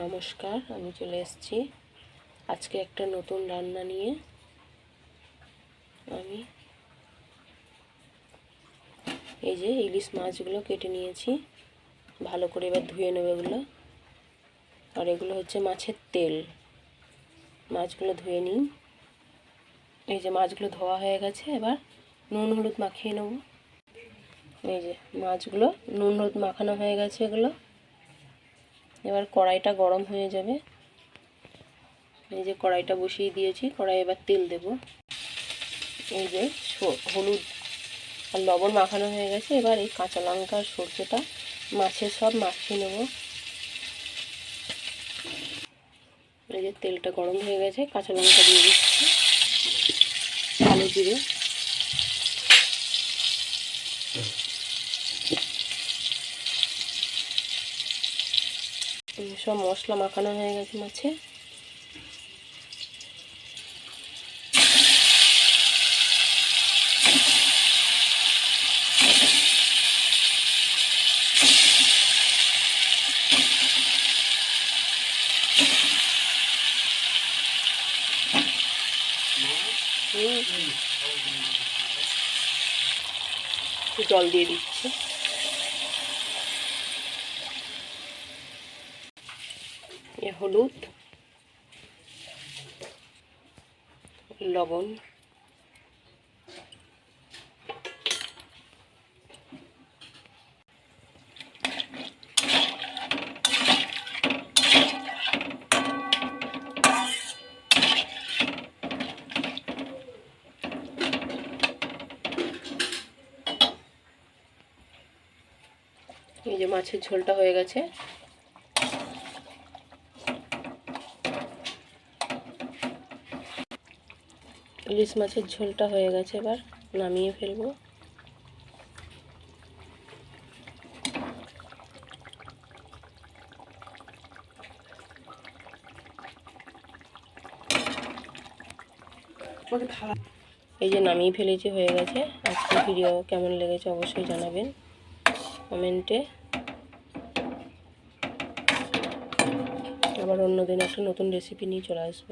নমস্কার, আমি চলে এসেছি। আজকে একটা নতুন রান্না নিয়ে। আমি এই যে ইলিশ মাছগুলো কেটে নিয়েছি। ভালো করে এবার ধুয়ে নেবে এগুলো। আর এগুলো হচ্ছে মাছের তেল। মাছগুলো ধুয়ে নিই। এই যে মাছগুলো ধোয়া হয়ে গেছে, এবার নুন হলুদ মাখিয়ে নেব। এই যে মাছগুলো নুন হলুদ মাখানো হয়ে গেছে এগুলো। এবার কড়াইটা গরম হয়ে যাবে। এই যে কড়াইটা বসিয়ে দিয়েছি, কড়াই এবার তেল দেব। এই যে হলুদ আর লবণ মাখানো হয়ে গেছে, এবার এই কাঁচা লঙ্কা সর্ষেটা মাছের সব মাখিয়ে নেব। এই যে তেলটা গরম হয়ে গেছে, কাঁচা লঙ্কা দিয়ে দিচ্ছি কালো জিরে। সব মশলা মাখানো হয়ে গেছে মাছে। জল দিয়ে দিচ্ছি। হলুদ লবণ এই যে মাছের ঝোলটা হয়ে গেছে। ইলিশ মাছের ঝোলটা হয়ে গেছে এবার, নামিয়ে ফেলব। এই যে নামিয়ে ফেলেছি, হয়ে গেছে। আজকে ভিডিও কেমন লেগেছে অবশ্যই জানাবেন কমেন্টে। আবার অন্যদিন একটা নতুন রেসিপি নিয়ে চলে আসব।